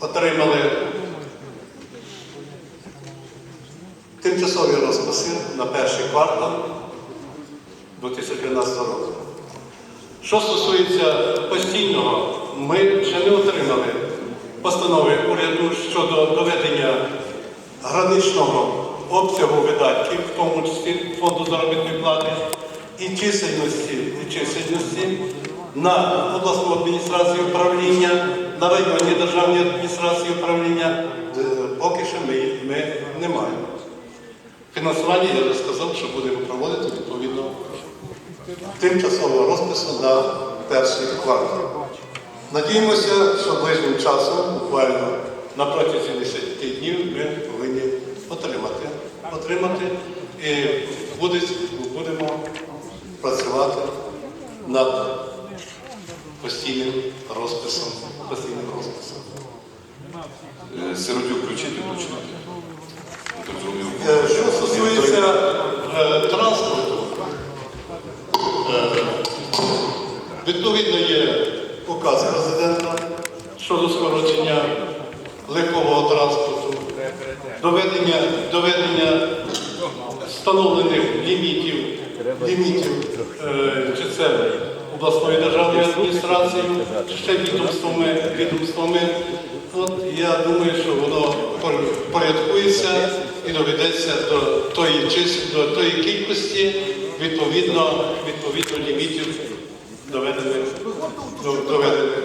отримали тимчасові розписи на перший квартал 2013 року. Що стосується постійного, ми ще не отримали постанови уряду щодо доведення граничного обсягу видатків, в тому числі фонду заробітної плати, і чисельності, і чисельності на обласну адміністрацію управління, на районні державні адміністрації управління. Е, Поки що ми, ми не маємо. Фінансування я вже сказав, що будемо проводити відповідно тимчасового розпису на перший квартал. Надіємося, що ближнім часом, буквально на протязі 10 днів, ми повинні отримати. Отримати і буде- будемо працювати над. Постійним розписом. Е, Сиротюк включити починати. Е, Що стосується е, транспорту, відповідно є указ президента щодо скорочення легкового транспорту, доведення, доведення встановлених лімітів, лімітів чи це обласної державної адміністрації, ще відомствами, відомствами. От я думаю, що воно порядкується і доведеться до тої чис- до тої кількості відповідно, відповідно лімітів доведених, до- доведених